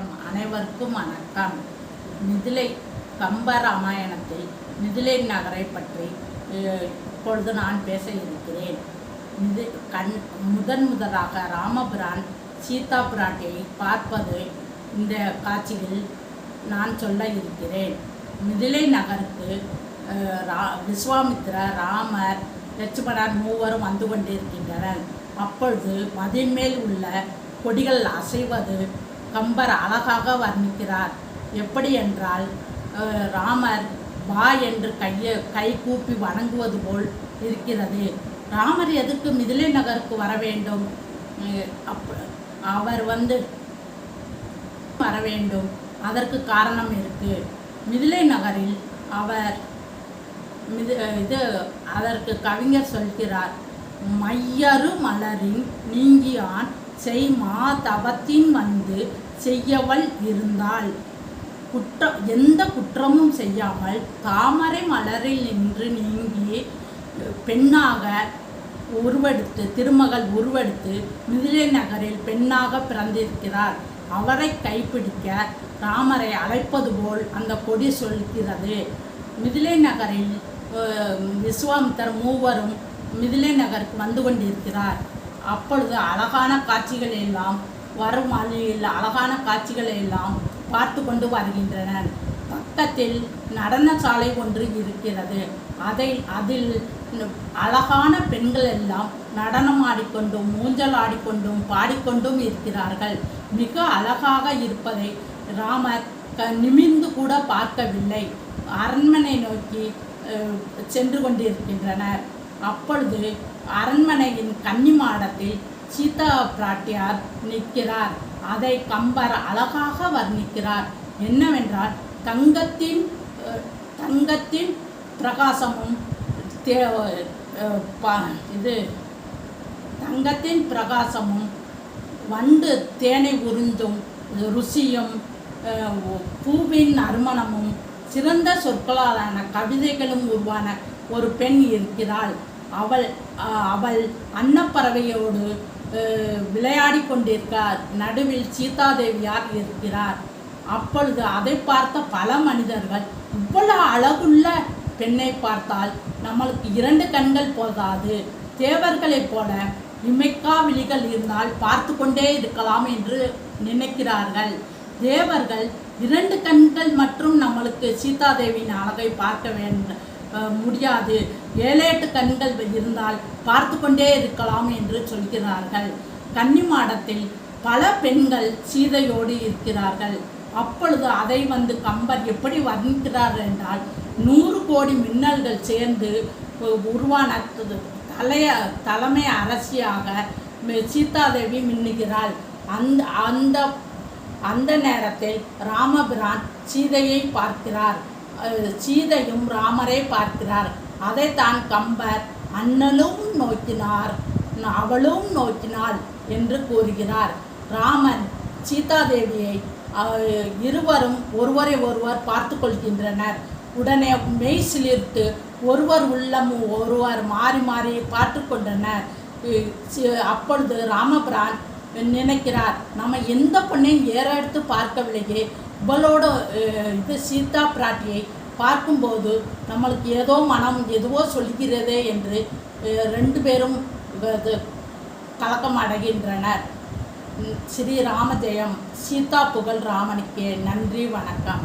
ஜெயம் அனைவருக்கும் வணக்கம். மிதிலை கம்ப ராமாயணத்தில் மிதிலை நகரை பற்றி இப்பொழுது நான் பேச இருக்கிறேன். மிதி கண் முதன் முதலாக ராமபுரான் சீதா பிராட்டியை பார்ப்பது இந்த காட்சியில் நான் சொல்ல இருக்கிறேன். மிதிலை நகருக்கு ரா விஸ்வாமித்ர ராமர் லட்சுமணர் மூவரும் வந்து கொண்டிருக்கின்றனர். அப்பொழுது மதின் மேல் உள்ள கொடிகள் அசைவது கம்பர் அழகாக வர்ணிக்கிறார். எப்படி என்றால் ராமர் வா என்று கையை கை கூப்பி வணங்குவது போல் இருக்கிறது. ராமர் எதுக்கு மிதிலை நகருக்கு வர வேண்டும்? அப் அவர் வந்து வர வேண்டும். அதற்கு காரணம் இருக்கு. மிதிலை நகரில் அவர் மிது இது அதற்கு கவிஞர் சொல்கிறார். மையறு மலரின் நீங்கியான் செய் மா வந்து செய்யவள் இருந்தால் குற்றம் எந்த குற்றமும் செய்யாமல் தாமரை மலரில் நின்று நீங்கி பெண்ணாக உருவெடுத்து திருமகள் உருவெடுத்து மிதிலை நகரில் பெண்ணாக பிறந்திருக்கிறார். அவரை கைப்பிடிக்க ராமரை அழைப்பது போல் அந்த கொடி சொல்கிறது. மிதிலை நகரில் விஸ்வாமித்தர் மூவரும் மிதிலை நகருக்கு வந்து கொண்டிருக்கிறார். அப்பொழுது அழகான காட்சிகள் எல்லாம் வரும் அழியில் அழகான காட்சிகளை எல்லாம் பார்த்து கொண்டு வருகின்றனர் பக்கத்தில் நடன சாலை ஒன்று இருக்கிறது. அதை அதில் அழகான பெண்கள் எல்லாம் நடனம் ஆடிக்கொண்டும் மூஞ்சல் ஆடிக்கொண்டும் பாடிக்கொண்டும் இருக்கிறார்கள். மிக அழகாக இருப்பதை ராமர் க நிமிர்ந்து கூட பார்க்கவில்லை. அரண்மனை நோக்கி சென்று கொண்டிருக்கின்றனர். அப்பொழுது அரண்மனையின் கன்னி மாடத்தில் சீதா பிராட்டியார் நிற்கிறார். அதை கம்பர் அழகாக வர்ணிக்கிறார். என்னவென்றால் தங்கத்தின் தங்கத்தின் பிரகாசமும் தே- ப- இது தங்கத்தின் பிரகாசமும் வண்டு தேனை உறிஞ்சும் ருசியும் பூவின் நறுமணமும் சிறந்த சொற்களாலான கவிதைகளும் உருவான ஒரு பெண் இருக்கிறாள். அவள் அவள் அன்னப்பறவையோடு விளையாடி கொண்டிருக்கிறார் நடுவில் சீதாதேவியார் இருக்கிறார். அப்பொழுது அதை பார்த்த பல மனிதர்கள் இவ்வளவு அழகுள்ள பெண்ணை பார்த்தால் நம்மளுக்கு இரண்டு கண்கள் போதாது. தேவர்களைப் போல இமைக்கா விழிகள் இருந்தால் பார்த்து கொண்டே இருக்கலாம் என்று நினைக்கிறார்கள். தேவர்கள் இரண்டு கண்கள் மற்றும் நம்மளுக்கு சீதாதேவியின் அழகை பார்க்க வேண்டும் முடியாது. ஏழேட்டு கண்கள் இருந்தால் பார்த்து கொண்டே இருக்கலாம் என்று சொல்கிறார்கள். கன்னிமாடத்தில் பல பெண்கள் சீதையோடு இருக்கிறார்கள். அப்பொழுது அதை வந்து கம்பர் எப்படி வர்ணிக்கிறார் என்றால் நூறு கோடி மின்னல்கள் சேர்ந்து உருவான தலைய தலைமை அரசியாக சீதாதேவி மின்னுகிறாள். அந்த அந்த அந்த நேரத்தில் ராமபிரான் சீதையை பார்க்கிறார். சீதையும் ராமரை பார்க்கிறார். அதைத்தான் கம்பர் அண்ணனும் நோக்கினார். அவளும் நோக்கினாள் என்று கூறுகிறார். ராமன் சீதாதேவியை இருவரும் ஒருவரை ஒருவர் பார்த்து கொள்கின்றனர். உடனே மெய் சிலிர்த்து ஒருவர் உள்ளம் ஒருவர் மாறி மாறி பார்த்து கொண்டனர். அப்பொழுது ராமபிரான் நினைக்கிறார். நம்ம எந்த பொண்ணையும் ஏற எடுத்து பார்க்கவில்லையே. இவளோட இது சீதா பிராட்டியை பார்க்கும்போது நம்மளுக்கு ஏதோ மனம் எதுவோ சொல்கிறதே என்று ரெண்டு பேரும் இது கலக்கம் அடைகின்றனர். ஸ்ரீ ராமஜெயம். சீதா புகழ் ராமனுக்கே நன்றி வணக்கம்.